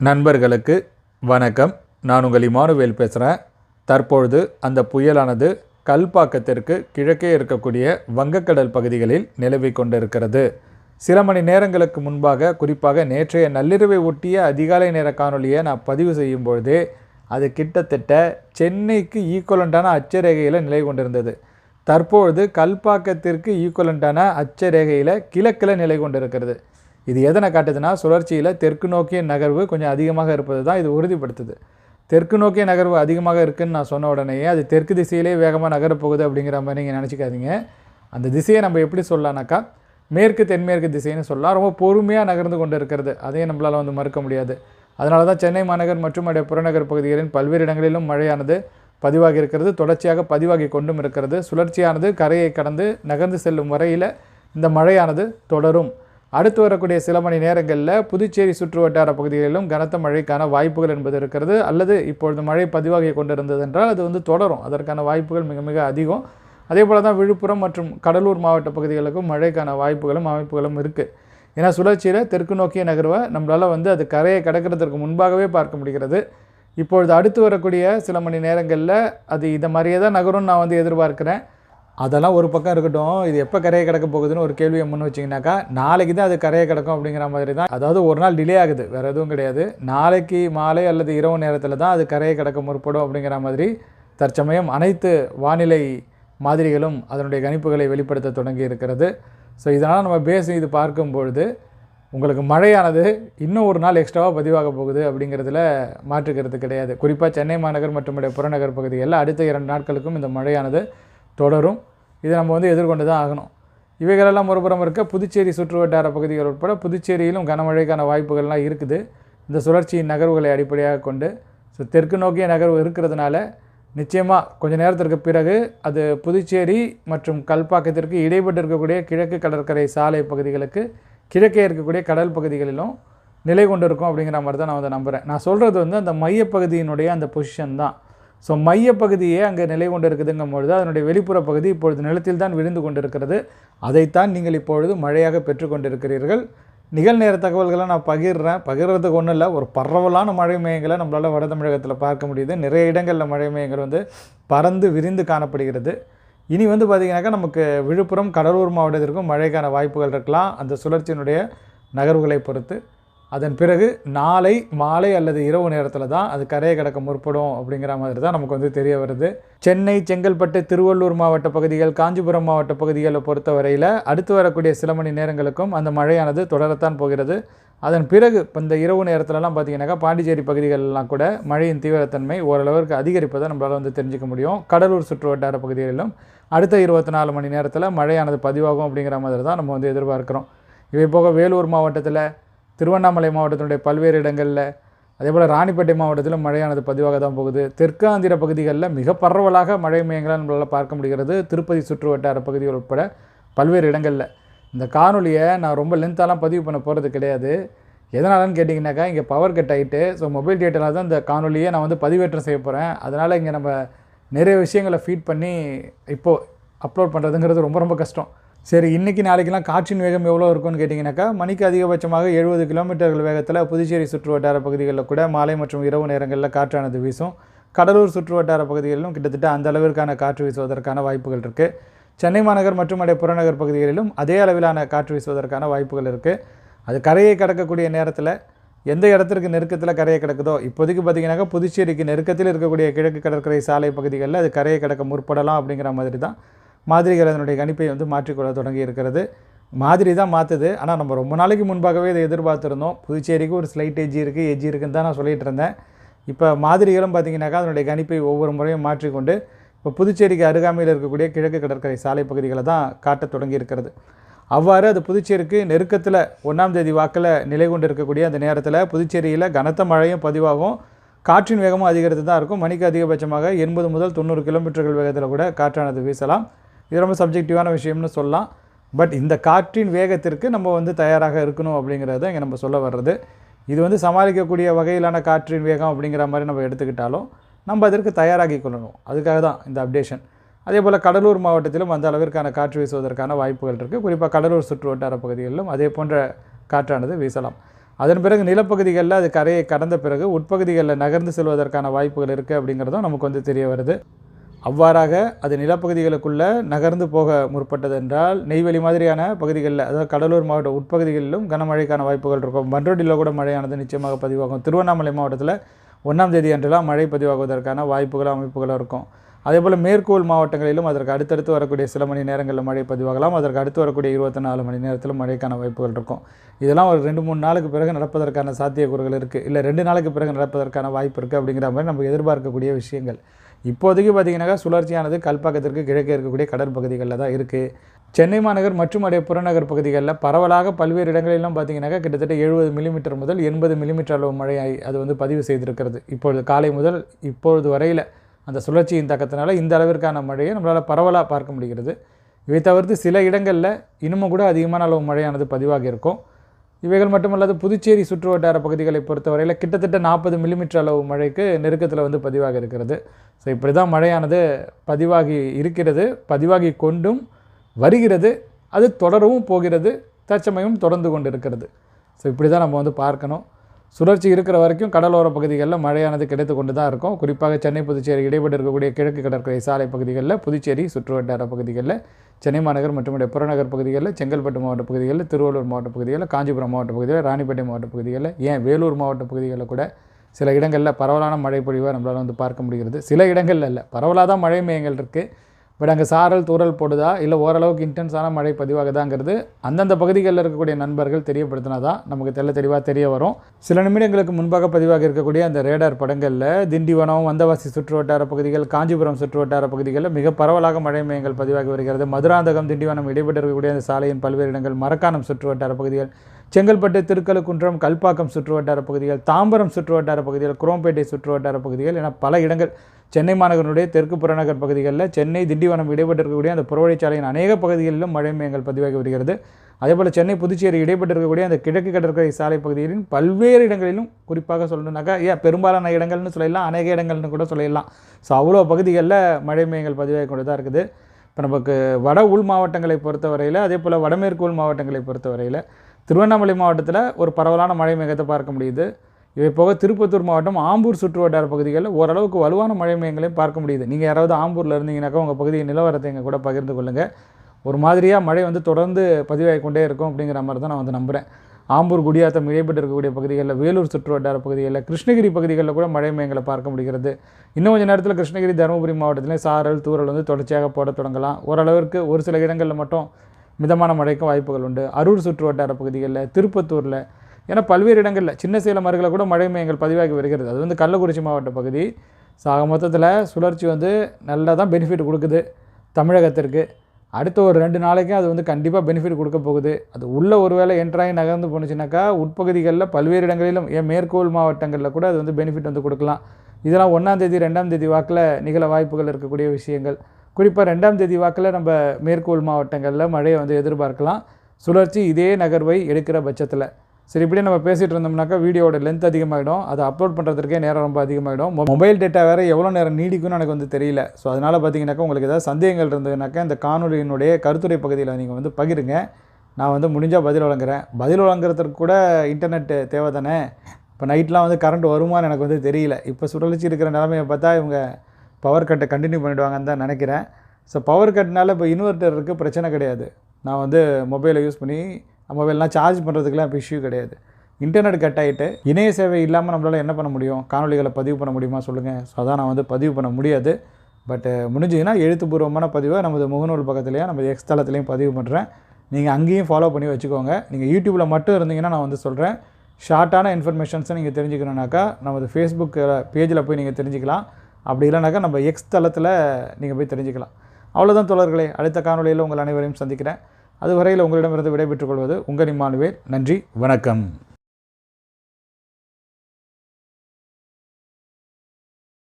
நண்பர்களுக்கு வணக்கம். நான் உங்கள் இமானுவேல் பேசுகிறேன் தற்பொழுது அந்த புயலானது கல்பாக்கத்திற்கு கிழக்கே இருக்கக்கூடிய வங்கக்கடல் பகுதிகளில் நிலவிக் கொண்டிருக்கிறது. சில மணி நேரங்களுக்கு முன்பாக குறிப்பாக நேற்றைய நள்ளிரவை ஒட்டிய அதிகாலை நேர காணொலியை நான் பதிவு செய்யும் பொழுதே அது கிட்டத்தட்ட சென்னைக்கு ஈக்குவலண்ட்டான அச்சரேகையில் நிலை கொண்டிருந்தது. தற்பொழுது கல்பாக்கத்திற்கு ஈக்குவலண்ட்டான அச்சரேகையில் கிழக்கில் நிலை கொண்டிருக்கிறது. இது எதனை காட்டுதுன்னா சுழற்சியில் தெற்கு நோக்கிய நகர்வு கொஞ்சம் அதிகமாக இருப்பது தான் இது உறுதிப்படுத்துது. தெற்கு நோக்கிய நகர்வு அதிகமாக இருக்குதுன்னு நான் சொன்ன உடனேயே அது தெற்கு திசையிலே வேகமாக நகரப்போகுது அப்படிங்கிற மாதிரி நீங்கள் நினச்சிக்காதீங்க. அந்த திசையை நம்ம எப்படி சொல்லலாம்னாக்கா மேற்கு தென்மேற்கு திசைன்னு சொல்லலாம். ரொம்ப பொறுமையாக நகர்ந்து கொண்டு இருக்கிறது. அதையும் நம்மளால் வந்து மறுக்க முடியாது. அதனால தான் சென்னை மாநகர் மற்றும் அடைய புறநகர் பகுதிகளின் பல்வேறு இடங்களிலும் மழையானது பதிவாகி இருக்கிறது. தொடர்ச்சியாக பதிவாகி கொண்டும் இருக்கிறது. சுழற்சியானது கரையை கடந்து நகர்ந்து செல்லும் வரையில் இந்த மழையானது தொடரும். அடுத்து வரக்கூடிய சில மணி நேரங்களில் புதுச்சேரி சுற்று வட்டார பகுதிகளிலும் கனத்த மழைக்கான வாய்ப்புகள் என்பது இருக்கிறது. அல்லது இப்பொழுது மழை பதிவாகி கொண்டிருந்தது என்றால் அது வந்து தொடரும். அதற்கான வாய்ப்புகள் மிக மிக அதிகம். அதே போல் தான் விழுப்புரம் மற்றும் கடலூர் மாவட்ட பகுதிகளுக்கும் மழைக்கான வாய்ப்புகளும் அமைப்புகளும் இருக்குது ஏன்னா சுழற்சியில் தெற்கு நோக்கிய நகர்வை நம்மளால் வந்து அது கரையை கடக்கிறதுக்கு முன்பாகவே பார்க்க முடிகிறது. இப்பொழுது அடுத்து வரக்கூடிய சில மணி நேரங்களில் அது இதை மாதிரியே தான் நகரும்னு நான் வந்து எதிர்பார்க்குறேன். அதெல்லாம் ஒரு பக்கம் இருக்கட்டும். இது எப்போ கரையை கிடக்க போகுதுன்னு ஒரு கேள்வியை முன் வச்சிங்கனாக்கா நாளைக்கு தான் அது கரையை கிடக்கும் அப்படிங்கிற மாதிரி தான். அதாவது ஒரு நாள் டிலே ஆகுது வேறு எதுவும் கிடையாது. நாளைக்கு மாலை அல்லது இரவு நேரத்தில் தான் அது கரையை கிடக்க முற்படும் அப்படிங்கிற மாதிரி தற்சமயம் அனைத்து வானிலை மாதிரிகளும் அதனுடைய கணிப்புகளை வெளிப்படுத்த தொடங்கி இருக்கிறது. ஸோ இதனால் நம்ம பேஸ் இது பார்க்கும் பொழுது உங்களுக்கு மழையானது இன்னும் ஒரு நாள் எக்ஸ்ட்ராவாக பதிவாக போகுது அப்படிங்கிறதுல மாற்றுக்கிறது கிடையாது. குறிப்பாக சென்னை மாநகர் மற்றும் புறநகர் பகுதிகளில் அடுத்த இரண்டு நாட்களுக்கும் இந்த மழையானது தொடரும். இதை நம்ம வந்து எதிர்கொண்டு தான் ஆகணும். இவைகளெல்லாம் ஒருபுறம் இருக்க புதுச்சேரி சுற்று வட்டார பகுதிகள் உட்பட புதுச்சேரியிலும் கனமழைக்கான வாய்ப்புகள்லாம் இருக்குது. இந்த சுழற்சியின் நகர்வுகளை அடிப்படையாக கொண்டு ஸோ தெற்கு நோக்கிய நகர்வு இருக்கிறதுனால நிச்சயமாக கொஞ்ச நேரத்திற்கு பிறகு அது புதுச்சேரி மற்றும் கல்பாக்கத்திற்கு இடைப்பட்டு இருக்கக்கூடிய கிழக்கு கடற்கரை சாலை பகுதிகளுக்கு கிழக்கே இருக்கக்கூடிய கடல் பகுதிகளிலும் நிலை கொண்டு இருக்கும் அப்படிங்கிற மாதிரி தான் நான் வந்து நம்புகிறேன் நான் சொல்கிறது வந்து அந்த மையப்பகுதியினுடைய அந்த பொசிஷன் தான். ஸோ மையப்பகுதியே அங்கே நிலை கொண்டு இருக்குதுங்கும் பொழுது அதனுடைய வெளிப்புற பகுதி இப்பொழுது நிலத்தில் தான் விழுந்து கொண்டிருக்கிறது. அதைத்தான் நீங்கள் இப்பொழுது மழையாக பெற்றுக்கொண்டிருக்கிறீர்கள் நிகழ்நேர தகவல்களை நான் பகிர்றேன். பகிர்றதுக்கு ஒன்றும் இல்லை. ஒரு பரவலான மழை மையங்களை நம்மளால் வட தமிழகத்தில் பார்க்க முடியுது. நிறைய இடங்களில் மழை மையங்கள் வந்து பறந்து விரிந்து காணப்படுகிறது. இனி வந்து பார்த்திங்கனாக்கா நமக்கு விழுப்புரம் கடலூர் மாவட்டத்திற்கும் மழைக்கான வாய்ப்புகள் இருக்கலாம். அந்த சுழற்சியினுடைய நகர்வுகளை பொறுத்து. அதன் பிறகு நாளை மாலை அல்லது இரவு நேரத்தில் தான் அது கரையை கடக்க முற்படும் அப்படிங்கிற மாதிரி தான் நமக்கு வந்து தெரிய வருது. சென்னை செங்கல்பட்டு திருவள்ளூர் மாவட்ட பகுதிகள் காஞ்சிபுரம் மாவட்ட பகுதிகளை பொறுத்த வரையில் அடுத்து வரக்கூடிய சில மணி நேரங்களுக்கும் அந்த மழையானது தொடரத்தான் போகிறது. அதன் பிறகு இப்போ இந்த இரவு நேரத்துலலாம் பார்த்தீங்கன்னாக்கா பாண்டிச்சேரி பகுதிகளெலாம் கூட மழையின் தீவிரத்தன்மை ஓரளவிற்கு அதிகரிப்பதை நம்மளால் வந்து தெரிஞ்சுக்க முடியும். கடலூர் சுற்று வட்டார பகுதிகளிலும் அடுத்த இருபத்தி நாலு மணி நேரத்தில் மழையானது பதிவாகும் அப்படிங்கிற மாதிரி தான் நம்ம வந்து எதிர்பார்க்குறோம். இவை போக வேலூர் மாவட்டத்தில் திருவண்ணாமலை மாவட்டத்தினுடைய பல்வேறு இடங்களில் அதே போல் ராணிப்பேட்டை மாவட்டத்திலும் மழையானது பதிவாக தான் போகுது. தெற்காந்திர பகுதிகளில் மிக பரவலாக மழை மையங்களாக நம்மளால் பார்க்க முடிகிறது. திருப்பதி சுற்று வட்டார பகுதிகள் உட்பட பல்வேறு இடங்களில். இந்த காணொலியை நான் ரொம்ப லென்த்தாலாம் பதிவு பண்ண போகிறது கிடையாது. எதனாலன்னு கேட்டிங்கனாக்கா இங்கே பவர் கட் ஆகிட்டு ஸோ மொபைல் டேட்டாவில் தான் இந்த காணொலியை நான் வந்து பதிவேற்றம் செய்ய போகிறேன் அதனால் இங்கே நம்ம நிறைய விஷயங்களை ஃபீட் பண்ணி இப்போது அப்லோட் பண்ணுறதுங்கிறது ரொம்ப ரொம்ப கஷ்டம். சரி இன்றைக்கி நாளைக்கெல்லாம் காற்றின் வேகம் எவ்வளோ இருக்கும்னு கேட்டிங்கனாக்கா மணிக்கு அதிகபட்சமாக எழுபது கிலோமீட்டர்கள் வேகத்தில் புதுச்சேரி சுற்று வட்டார பகுதிகளில் கூட மாலை மற்றும் இரவு நேரங்களில் காற்றானது வீசும். கடலூர் சுற்று வட்டார பகுதிகளிலும் கிட்டத்தட்ட அந்த அளவிற்கான காற்று வீசுவதற்கான வாய்ப்புகள் இருக்குது சென்னை மாநகர் மற்றும் அடைய புறநகர் பகுதிகளிலும் அதே அளவிலான காற்று வீசுவதற்கான வாய்ப்புகள் இருக்குது அது கரையை கடக்கக்கூடிய நேரத்தில் எந்த இடத்திற்கு நெருக்கத்தில் கரையை கிடக்குதோ இப்போதைக்கு பார்த்திங்கனாக்கா புதுச்சேரிக்கு நெருக்கத்தில் இருக்கக்கூடிய கிழக்கு கடற்கரை சாலை பகுதிகளில் அது கரையை கடக்க முற்படலாம் அப்படிங்கிற மாதிரி தான் மாதிரிகள் அதனுடைய கணிப்பை வந்து மாற்றிக்கொள்ள தொடங்கி இருக்கிறது. மாதிரி தான் மாற்றுது ஆனால் நம்ம ரொம்ப நாளைக்கு முன்பாகவே இதை எதிர்பார்த்துருந்தோம். புதுச்சேரிக்கு ஒரு ஸ்லைட் எஜ்ஜி இருக்குது எஜ்ஜி இருக்குன்னு தான் நான் சொல்லிகிட்டு இருந்தேன். இப்போ மாதிரிகளும் பார்த்திங்கனாக்கா அதனுடைய கணிப்பை ஒவ்வொரு முறையும் மாற்றிக்கொண்டு இப்போ புதுச்சேரிக்கு அருகாமையில் இருக்கக்கூடிய கிழக்கு கடற்கரை சாலை பகுதிகளை தான் காட்டத் தொடங்கி இருக்கிறது. அவ்வாறு அது புதுச்சேரிக்கு நெருக்கத்தில் ஒன்றாம் தேதி வாக்கில் நிலை கொண்டு இருக்கக்கூடிய அந்த நேரத்தில் புதுச்சேரியில் கனத்த மழையும் பதிவாகும். காற்றின் வேகமும் அதிகரித்து தான் இருக்கும். மணிக்கு அதிகபட்சமாக எண்பது முதல் தொண்ணூறு கிலோமீட்டர்கள் வேகத்தில் கூட காற்றானது வீசலாம். இது ரொம்ப சப்ஜெக்டிவான விஷயம்னு சொல்லலாம். பட் இந்த காற்றின் வேகத்திற்கு நம்ம வந்து தயாராக இருக்கணும் அப்படிங்கிறத இங்கே நம்ம சொல்ல வர்றது. இது வந்து சமாளிக்கக்கூடிய வகையிலான காற்றின் வேகம் அப்படிங்கிற மாதிரி நம்ம எடுத்துக்கிட்டாலும் நம்ம அதற்கு தயாராகி கொள்ளணும். அதுக்காக தான் இந்த அப்டேஷன் அதே போல் கடலூர் மாவட்டத்திலும் அந்த அளவிற்கான காற்று வீசுவதற்கான வாய்ப்புகள் இருக்குது குறிப்பாக கடலூர் சுற்று வட்டார பகுதிகளிலும் அதே போன்ற காற்றானது வீசலாம். அதன் பிறகு நிலப்பகுதிகளில் அது கரையை கடந்த பிறகு உட்பகுதிகளில் நகர்ந்து செல்வதற்கான வாய்ப்புகள் இருக்குது அப்படிங்கிறதும் நமக்கு வந்து தெரிய வருது. அவ்வாறாக அது நிலப்பகுதிகளுக்குள்ளே நகர்ந்து போக முற்பட்டது என்றால் நெய்வேலி மாதிரியான பகுதிகளில் அதாவது கடலூர் மாவட்ட உட்பகுதிகளிலும் கனமழைக்கான வாய்ப்புகள் இருக்கும். பன்ருட்டியில் கூட மழையானது நிச்சயமாக பதிவாகும். திருவண்ணாமலை மாவட்டத்தில் ஒன்றாம் தேதி அன்றெல்லாம் மழை பதிவாகுவதற்கான வாய்ப்புகள் அமைப்புகளும் இருக்கும். அதேபோல் மேற்கோள் மாவட்டங்களிலும் அதற்கு அடுத்தடுத்து வரக்கூடிய சில மணி நேரங்களில் மழை பதிவாகலாம். அதற்கு அடுத்து வரக்கூடிய இருபத்தி நாலு மணி நேரத்தில் மழைக்கான வாய்ப்புகள் இருக்கும். இதெல்லாம் ஒரு ரெண்டு மூணு நாளுக்கு பிறகு நடப்பதற்கான சாத்தியக்கூறுகள் இருக்குது இல்லை ரெண்டு நாளுக்கு பிறகு நடப்பதற்கான வாய்ப்பு இருக்குது அப்படிங்கிற மாதிரி நம்ம எதிர்பார்க்கக்கூடிய விஷயங்கள். இப்போதைக்கு பார்த்தீங்கன்னாக்கா சுழற்சியானது கல்பாக்கத்திற்கு கிழக்கே இருக்கக்கூடிய கடற்பகுதிகளில் தான் இருக்குது சென்னை மாநகர் மற்றும் அடைய புறநகர் பகுதிகளில் பரவலாக பல்வேறு இடங்களிலும் பார்த்திங்கனாக்கா கிட்டத்தட்ட எழுபது மில்லிமீட்டர் முதல் எண்பது மில்லிமீட்டர் அளவு மழை அது வந்து பதிவு செய்திருக்கிறது. இப்பொழுது காலை முதல் இப்பொழுது வரையில் அந்த சுழற்சியின் தாக்கத்தினால இந்த அளவிற்கான மழையை நம்மளால் பரவலாக பார்க்க முடிகிறது. இவை தவிர்த்து சில இடங்களில் இன்னமும் கூட அதிகமான அளவு மழையானது பதிவாகி இருக்கும். இவைகள் மட்டுமல்லாது புதுச்சேரி சுற்று வட்டார பகுதிகளை பொறுத்தவரையில் கிட்டத்தட்ட நாற்பது மில்லிமீட்டர் அளவு மழைக்கு நெருக்கத்தில் வந்து பதிவாக இருக்கிறது. ஸோ இப்படி தான் மழையானது பதிவாகி இருக்கிறது பதிவாகி கொண்டும் வருகிறது. அது தொடரவும் போகிறது தற்சமயம் தொடர்ந்து கொண்டு இருக்கிறது. ஸோ இப்படி தான் நம்ம வந்து பார்க்கணும். சுழற்சி இருக்கிற வரைக்கும் கடலோர பகுதிகளில் மழையானது கிடைத்து கொண்டு தான் இருக்கும். குறிப்பாக சென்னை புதுச்சேரி இடைப்பட்டு இருக்கக்கூடிய கிழக்கு கடற்கரை சாலை பகுதிகளில் புதுச்சேரி சுற்றுவட்டார பகுதிகளில் சென்னை மாநகர் மற்றும் புறநகர் பகுதிகளில் செங்கல்பட்டு மாவட்ட பகுதிகளில் திருவள்ளூர் மாவட்ட பகுதிகளில் காஞ்சிபுரம் மாவட்ட பகுதிகளில் ராணிப்பேட்டை மாவட்ட பகுதிகளில் ஏன் வேலூர் மாவட்ட பகுதிகளில் கூட சில இடங்களில் பரவலான மழை பொழிவை நம்மளால் வந்து பார்க்க முடிகிறது. சில இடங்களில் இல்லை பரவலாக தான் மழை மேயங்கள் இருக்குது பட் அங்கே சாரல் தூரல் போடுதா? இல்லை ஓரளவுக்கு இன்டென்ஸான மழை பதிவாகுதாங்கிறது அந்தந்த பகுதிகளில் இருக்கக்கூடிய நண்பர்கள் தெரியப்படுத்தினா தான் நமக்கு தெல்ல தெளிவாக தெரிய வரும். சில நிமிடங்களுக்கு முன்பாக பதிவாக இருக்கக்கூடிய அந்த ரேடார் படங்களில் திண்டிவனம் வந்தவாசி சுற்று வட்டார பகுதிகள் காஞ்சிபுரம் சுற்று வட்டார பகுதிகளில் மிக பரவலாக மழை மையங்கள் பதிவாகி வருகிறது. மதுராந்தகம் திண்டிவனம் இடைப்பட்டு அந்த சாலையின் பல்வேறு இடங்கள் மரக்கானம் சுற்று வட்டார பகுதிகள் செங்கல்பட்டு திருக்கழுக்குன்றம் கல்பாக்கம் சுற்றுவட்டார பகுதிகள் தாம்பரம் சுற்றுவட்டார பகுதிகள் குரோம்பேட்டை சுற்றுவட்டார பகுதிகள் என பல இடங்கள் சென்னை மாநகரனுடைய தெற்கு புறநகர் பகுதிகளில் சென்னை திண்டிவனம் இடைப்பட்டிருக்கக்கூடிய அந்த புறவழிச்சாலையின் அநேக பகுதிகளிலும் மழை மேகங்கள் பதிவாகி வருகிறது. அதேபோல் சென்னை புதுச்சேரி இடைப்பட்டிருக்கக்கூடிய அந்த கிழக்கு கடற்கரை சாலை பகுதிகளின் பல்வேறு இடங்களிலும் குறிப்பாக சொல்லணுனாக்கா ஏன் பெரும்பாலான இடங்கள்னு சொல்லலாம் அநேக இடங்கள்னு கூட சொல்லலாம். ஸோ அவ்வளோ பகுதிகளில் மழை மேகங்கள் பதிவாகி கொண்டு தான் இருக்குது. இப்போ நமக்கு வட உள் மாவட்டங்களை பொறுத்தவரையில் அதே போல் வடமேற்கு உள் மாவட்டங்களை பொறுத்தவரையில் திருவண்ணாமலை மாவட்டத்தில் ஒரு பரவலான மழை மேகத்தை பார்க்க முடியுது. இவை போக திருப்பத்தூர் மாவட்டம் ஆம்பூர் சுற்று வட்டார பகுதிகளில் ஓரளவுக்கு வலுவான மழை மேகங்களையும் பார்க்க முடியுது. நீங்கள் யாராவது ஆம்பூரில் இருந்தீங்கன்னாக்கா உங்கள் பகுதியின் நிலவரத்தை எங்கள் கூட பகிர்ந்து கொள்ளுங்கள் ஒரு மாதிரியாக மழை வந்து தொடர்ந்து பதிவாகி கொண்டே இருக்கும் அப்படிங்கிற மாதிரி தான் நான் வந்து நம்புகிறேன் ஆம்பூர் குடியாத்தம் இடைப்பட்டு இருக்கக்கூடிய பகுதிகளில் வேலூர் சுற்று வட்டார பகுதிகளில் கிருஷ்ணகிரி பகுதிகளில் கூட மழை மேகங்களை பார்க்க முடிகிறது. இன்னும் கொஞ்சம் நேரத்தில் கிருஷ்ணகிரி தருமபுரி மாவட்டத்திலே சாரல் தூரல் வந்து தொடர்ச்சியாக போட தொடங்கலாம். ஓரளவிற்கு ஒரு சில இடங்களில் மட்டும் மிதமான மழைக்கும் வாய்ப்புகள் உண்டு. அரூர் சுற்று வட்டார பகுதிகளில் திருப்பத்தூரில் ஏன்னா பல்வேறு இடங்களில் சின்ன சேலம் அருகில் கூட மழை மையங்கள் பதிவாகி வருகிறது. அது வந்து கள்ளக்குறிச்சி மாவட்ட பகுதி. சாக ஆக மொத்தத்தில் சுழற்சி வந்து நல்லா தான் பெனிஃபிட் கொடுக்குது தமிழகத்திற்கு. அடுத்த ஒரு ரெண்டு நாளைக்கும் அது வந்து கண்டிப்பாக பெனிஃபிட் கொடுக்க போகுது. அது உள்ளே ஒரு வேளை என்ட்ராகி நகர்ந்து போணுச்சுனாக்கா உட்பகுதிகளில் பல்வேறு இடங்களிலும் ஏன் மேற்கோள் மாவட்டங்களில் கூட அது வந்து பெனிஃபிட் வந்து கொடுக்கலாம். இதெல்லாம் ஒன்றாம் தேதி ரெண்டாம் தேதி வாக்கில் நிகழ வாய்ப்புகள் இருக்கக்கூடிய விஷயங்கள். குறிப்பாக ரெண்டாம் தேதி வாக்கில் நம்ம மேற்கோள் மாவட்டங்களில் மழையை வந்து எதிர்பார்க்கலாம். சுழற்சி இதே நகர்வை எடுக்கிற பட்சத்தில். சரி இப்படியே நம்ம பேசிகிட்டு இருந்தோம்னாக்கா வீடியோட லென்த் அதிகமாகிடும் அதை அப்லோட் பண்ணுறதுக்கே நேரம் ரொம்ப அதிகமாகிடும் மொபைல் டேட்டா வேறு எவ்வளோ நேரம் நீடிக்கும்னு எனக்கு வந்து தெரியல. ஸோ அதனால் பார்த்தீங்கன்னாக்கா உங்களுக்கு ஏதாவது சந்தேகங்கள் இருந்ததுனாக்கா இந்த காணொலியினுடைய கருத்துரை பகுதியில் நீங்கள் வந்து பகிருங்க. நான் வந்து முடிஞ்சால் பதில் வழங்குறேன். பதில் வழங்குறதுக்கு கூட இன்டர்நெட் தேவை தானே இப்போ நைட்லாம் வந்து கரண்ட் வருமானு எனக்கு வந்து தெரியல. இப்போ சுழற்சி இருக்கிற நிலமையை பார்த்தா இவங்க பவர் கட்டை கண்டினியூ பண்ணிவிடுவாங்கன்னு தான் நினைக்கிறேன். ஸோ பவர் கட்னால் இப்போ இன்வெர்ட்டர் இருக்குது பிரச்சனை கிடையாது. நான் வந்து மொபைலை யூஸ் பண்ணி மொபைல்லாம் சார்ஜ் பண்ணுறதுக்குலாம் இப்போ இஷ்யூ கிடையாது. இன்டர்நெட் கட் ஆகிட்டு இணைய சேவை இல்லாமல் நம்மளால் என்ன பண்ண முடியும்? காணொலிகளை பதிவு பண்ண முடியுமா சொல்லுங்கள் ஸோ அதான் நான் வந்து பதிவு பண்ண முடியாது. பட் முடிஞ்சதுன்னா எழுத்துப்பூர்வமான பதிவை நமது முகநூல் பக்கத்துலேயும் நம்ம எக்ஸ் தளத்துலேயும் பதிவு பண்ணுறேன் நீங்கள் அங்கேயும் ஃபாலோ பண்ணி வச்சுக்கோங்க. நீங்கள் யூடியூப்பில் மட்டும் இருந்தீங்கன்னா நான் வந்து சொல்கிறேன் ஷார்ட்டான இன்ஃபர்மேஷன்ஸை நீங்கள் தெரிஞ்சுக்கணுனாக்கா நமது ஃபேஸ்புக் பேஜில் போய் நீங்கள் தெரிஞ்சுக்கலாம். அப்படி இல்லைனாக்கா நம்ம எக்ஸ் தளத்தில் நீங்கள் போய் தெரிஞ்சுக்கலாம். அவ்வளோதான் தோழர்களே. அடுத்த காணொலியில் உங்கள் அனைவரையும் சந்திக்கிறேன். அதுவரையில் உங்களிடமிருந்து விடைபெற்றுக் கொள்வது உங்கள் இம்மானுவேல். நன்றி வணக்கம்.